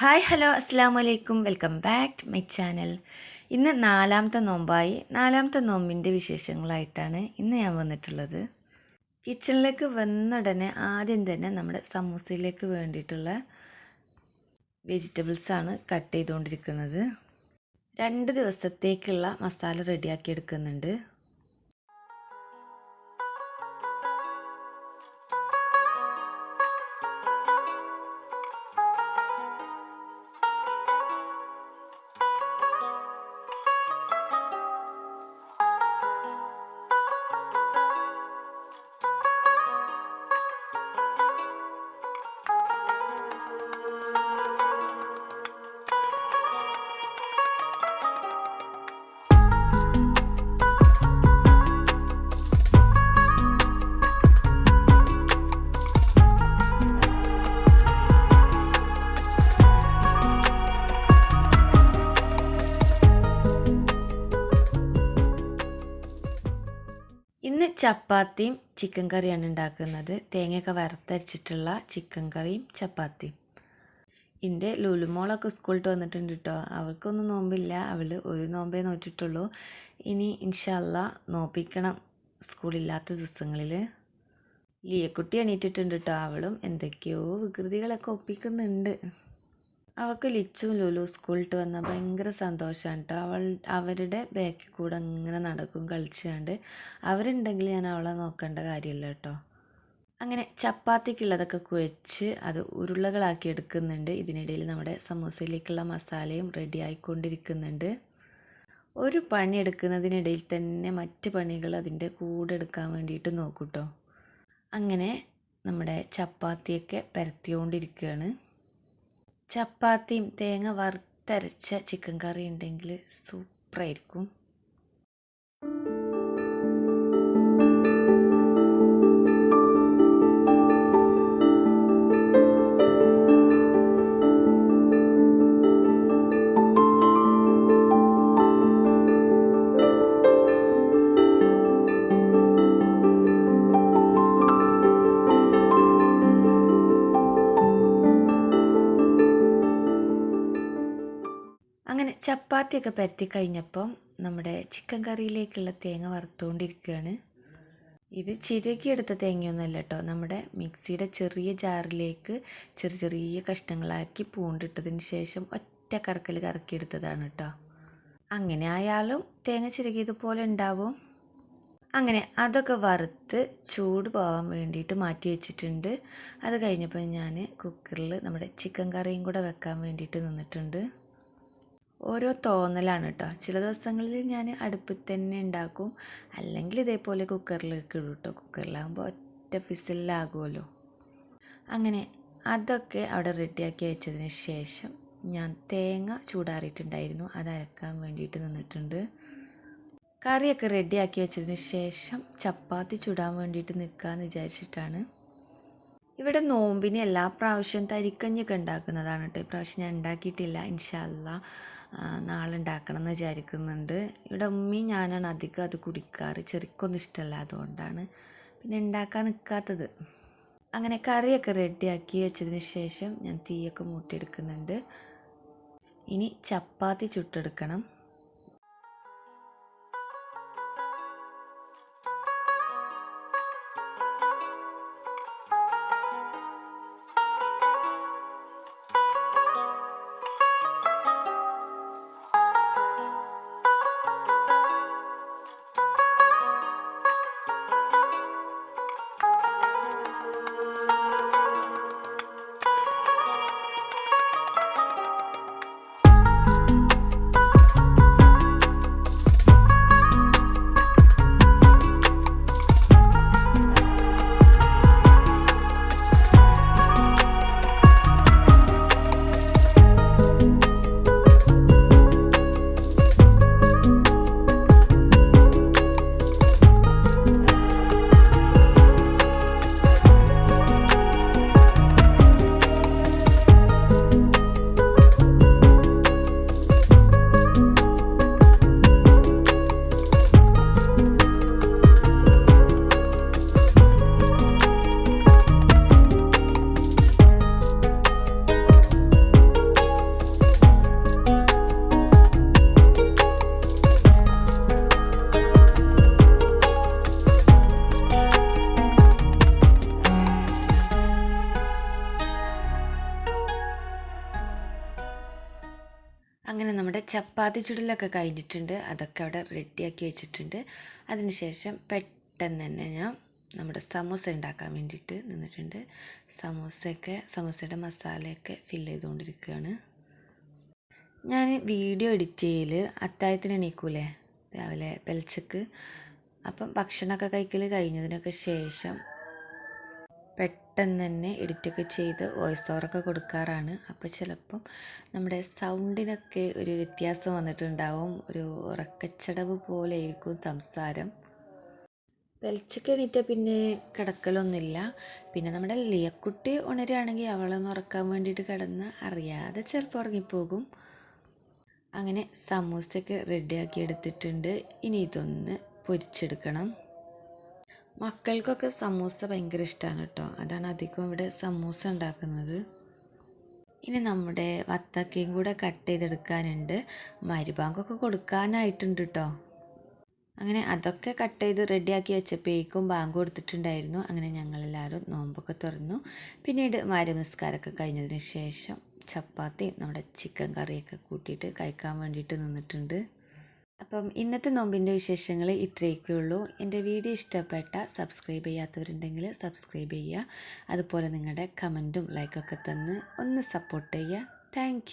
Hi hello അസ്സാം വലൈക്കും welcome back to my channel. ഇന്ന് നാലാമത്തെ നോമ്പായി. നാലാമത്തെ നോമ്പിന്റെ വിശേഷങ്ങളായിട്ടാണ് ഇന്ന് ഞാൻ വന്നിട്ടുള്ളത്. കിച്ചണിലേക്ക് വന്നുടനെ ആദ്യം തന്നെ നമ്മുടെ സമൂസയിലേക്ക് വേണ്ടിയിട്ടുള്ള വെജിറ്റബിൾസാണ് കട്ട് ചെയ്തുകൊണ്ടിരിക്കുന്നത്. രണ്ട് ദിവസത്തേക്കുള്ള മസാല റെഡിയാക്കി എടുക്കുന്നുണ്ട്. ഇന്ന് ചപ്പാത്തിയും ചിക്കൻ കറിയാണ് ഉണ്ടാക്കുന്നത്. തേങ്ങയൊക്കെ വറുത്തരച്ചിട്ടുള്ള ചിക്കൻ കറിയും ചപ്പാത്തിയും. എന്റെ ലുലുമോളൊക്കെ സ്കൂളിട്ട് വന്നിട്ടുണ്ട് കേട്ടോ അവൾക്കൊന്നും നോമ്പില്ല. അവൾ ഒരു നോമ്പേ നോറ്റിട്ടുള്ളൂ. ഇനി ഇൻഷല്ല നോപ്പിക്കണം സ്കൂളില്ലാത്ത ദിവസങ്ങളിൽ ലിയക്കുട്ടി എണീറ്റിട്ടുണ്ട് കേട്ടോ അവളും എന്തൊക്കെയോ വികൃതികളൊക്കെ ഒപ്പിക്കുന്നുണ്ട്. അവൾക്ക് ലിച്ചു ലുലു സ്കൂളിട്ട് വന്ന ഭയങ്കര സന്തോഷമാണ് കേട്ടോ അവൾ അവരുടെ ബാക്കിൽ കൂടെ ഇങ്ങനെ നടക്കും കളിച്ചുകൊണ്ട് അവരുണ്ടെങ്കിൽ ഞാൻ അവളെ നോക്കേണ്ട കാര്യമില്ല കേട്ടോ അങ്ങനെ ചപ്പാത്തിക്കുള്ളതൊക്കെ കുഴച്ച് അത് ഉരുളകളാക്കി എടുക്കുന്നുണ്ട്. ഇതിനിടയിൽ നമ്മുടെ സമൂസയിലേക്കുള്ള മസാലയും റെഡി ആയിക്കൊണ്ടിരിക്കുന്നുണ്ട്. ഒരു പണി എടുക്കുന്നതിനിടയിൽ തന്നെ മറ്റ് പണികൾ അതിന്റെ കൂടെ എടുക്കാൻ വേണ്ടിയിട്ട് നോക്കൂട്ടോ അങ്ങനെ നമ്മുടെ ചപ്പാത്തിയൊക്കെ പരത്തിക്കൊണ്ടിരിക്കുകയാണ് ചപ്പാത്തിയും തേങ്ങ വറുത്തരച്ച ചിക്കൻ കറി ഉണ്ടെങ്കിൽ സൂപ്പറായിരിക്കും ചപ്പാത്തിയൊക്കെ പരത്തി കഴിഞ്ഞപ്പം നമ്മുടെ ചിക്കൻ കറിയിലേക്കുള്ള തേങ്ങ വറുത്തുകൊണ്ടിരിക്കുകയാണ് ഇത് ചിരകിയെടുത്ത തേങ്ങയൊന്നുമല്ല കേട്ടോ. നമ്മുടെ മിക്സിയുടെ ചെറിയ ജാറിലേക്ക് ചെറിയ ചെറിയ കഷ്ണങ്ങളാക്കി പൂണ്ടിട്ടതിന് ശേഷം ഒറ്റ കറക്കൽ കറക്കിയെടുത്തതാണ് കേട്ടോ. അങ്ങനെ ആയാലും തേങ്ങ ചിരകിയതുപോലെ ഉണ്ടാവും. അങ്ങനെ അതൊക്കെ വറുത്ത് ചൂട് പോകാൻ വേണ്ടിയിട്ട് മാറ്റി വെച്ചിട്ടുണ്ട്. അത് കഴിഞ്ഞപ്പോൾ ഞാൻ കുക്കറിൽ നമ്മുടെ ചിക്കൻ കറിയും കൂടെ വെക്കാൻ വേണ്ടിയിട്ട് നിന്നിട്ടുണ്ട്. ഓരോ തോന്നലാണ് കേട്ടോ ചില ദിവസങ്ങളിൽ ഞാൻ അടുപ്പിൽ തന്നെ ഉണ്ടാക്കും. അല്ലെങ്കിൽ ഇതേപോലെ കുക്കറിലേക്ക് ഇടും കേട്ടോ കുക്കറിലാകുമ്പോൾ ഒറ്റ ഫിസിലാകുമല്ലോ അങ്ങനെ അതൊക്കെ അവിടെ റെഡിയാക്കി വെച്ചതിന് ശേഷം ഞാൻ തേങ്ങ ചൂടാറിയിട്ടുണ്ടായിരുന്നു. അത് അരക്കാൻ വേണ്ടിയിട്ട് നിന്നിട്ടുണ്ട്. കറിയൊക്കെ റെഡിയാക്കി വെച്ചതിന് ശേഷം ചപ്പാത്തി ചുടാൻ വേണ്ടിയിട്ട് നിൽക്കാമെന്ന് വിചാരിച്ചിട്ടാണ്. ഇവിടെ നോമ്പിന് എല്ലാ പ്രാവശ്യം തരിക്കഞ്ഞൊക്കെ ഉണ്ടാക്കുന്നതാണ് കേട്ടോ. ഇപ്രാവശ്യം ഞാൻ ഉണ്ടാക്കിയിട്ടില്ല. ഇൻഷല്ല നാളെ ഉണ്ടാക്കണം എന്ന് വിചാരിക്കുന്നുണ്ട്. ഇവിടെ ഉമ്മയും ഞാനാണ് അധികം അത് കുടിക്കാറ്. ചെറുക്കൊന്നും ഇഷ്ടമല്ല അതുകൊണ്ടാണ് പിന്നെ ഉണ്ടാക്കാൻ നിൽക്കാത്തത് അങ്ങനെ കറിയൊക്കെ റെഡിയാക്കി വെച്ചതിന് ശേഷം ഞാൻ തീയൊക്കെ മൂട്ടിയെടുക്കുന്നുണ്ട്. ഇനി ചപ്പാത്തി ചുട്ടെടുക്കണം. അങ്ങനെ നമ്മുടെ ചപ്പാത്തി ചുടലൊക്കെ കഴിഞ്ഞിട്ടുണ്ട്. അതൊക്കെ അവിടെ റെഡിയാക്കി വെച്ചിട്ടുണ്ട്. അതിനുശേഷം പെട്ടെന്ന് തന്നെ ഞാൻ നമ്മുടെ സമൂസ ഉണ്ടാക്കാൻ വേണ്ടിയിട്ട് നിന്നിട്ടുണ്ട്. സമൂസയൊക്കെ സമൂസയുടെ മസാലയൊക്കെ ഫില്ല് ചെയ്തുകൊണ്ടിരിക്കുകയാണ്. ഞാൻ വീഡിയോ എഡിറ്റ് ചെയ്യൽ അത്തായത്തിന് എണീക്കൂലേ? രാവിലെ പെലച്ചക്ക് അപ്പം ഭക്ഷണമൊക്കെ കഴിക്കൽ കഴിഞ്ഞതിനൊക്കെ ശേഷം പെട്ടെന്ന് തന്നെ എഡിറ്റൊക്കെ ചെയ്ത് വോയിസ് ഓവറൊക്കെ കൊടുക്കാറാണ്. അപ്പോൾ ചിലപ്പം നമ്മുടെ സൗണ്ടിനൊക്കെ ഒരു വ്യത്യാസം വന്നിട്ടുണ്ടാവും. ഒരു ഉറക്കച്ചടവ് പോലെ ആയിരിക്കും സംസാരം. വെളിച്ചൊക്കെ എണീറ്റാൽ പിന്നെ കിടക്കലൊന്നുമില്ല. പിന്നെ നമ്മുടെ ലിയക്കുട്ടി ഉണരുകയാണെങ്കിൽ അവളൊന്ന് ഉറക്കാൻ വേണ്ടിയിട്ട് കിടന്ന് അറിയാതെ ചിലപ്പോൾ ഉറങ്ങിപ്പോകും. അങ്ങനെ സമൂസയൊക്കെ റെഡിയാക്കി എടുത്തിട്ടുണ്ട്. ഇനി ഇതൊന്ന് പൊരിച്ചെടുക്കണം. മക്കൾക്കൊക്കെ സമൂസ ഭയങ്കര ഇഷ്ടമാണ് കേട്ടോ. അതാണ് അധികം ഇവിടെ സമൂസ ഉണ്ടാക്കുന്നത്. ഇനി നമ്മുടെ വത്തക്കയും കൂടെ കട്ട് ചെയ്തെടുക്കാനുണ്ട്. മരുഭാഗമൊക്കെ കൊടുക്കാനായിട്ടുണ്ട് കേട്ടോ. അങ്ങനെ അതൊക്കെ കട്ട് ചെയ്ത് റെഡിയാക്കി വെച്ചപ്പോഴേക്കും ബാങ്ക് കൊടുത്തിട്ടുണ്ടായിരുന്നു. അങ്ങനെ ഞങ്ങളെല്ലാവരും നോമ്പൊക്കെ തുറന്നു. പിന്നീട് മാരനമസ്കാരമൊക്കെ കഴിഞ്ഞതിന് ശേഷം ചപ്പാത്തി നമ്മുടെ ചിക്കൻ കറിയൊക്കെ കൂട്ടിയിട്ട് കഴിക്കാൻ വേണ്ടിയിട്ട് നിന്നിട്ടുണ്ട്. അപ്പം ഇന്നത്തെ നോമ്പിന്റെ വിശേഷങ്ങൾ ഇത്രയൊക്കെ ഉള്ളൂ. എന്റെ വീഡിയോ ഇഷ്ടപ്പെട്ട സബ്സ്ക്രൈബ് ചെയ്യാത്തവരുണ്ടെങ്കിൽ സബ്സ്ക്രൈബ് ചെയ്യുക. അതുപോലെ നിങ്ങളുടെ കമന്റും ലൈക്കൊക്കെ തന്ന് ഒന്ന് സപ്പോർട്ട് ചെയ്യുക. താങ്ക്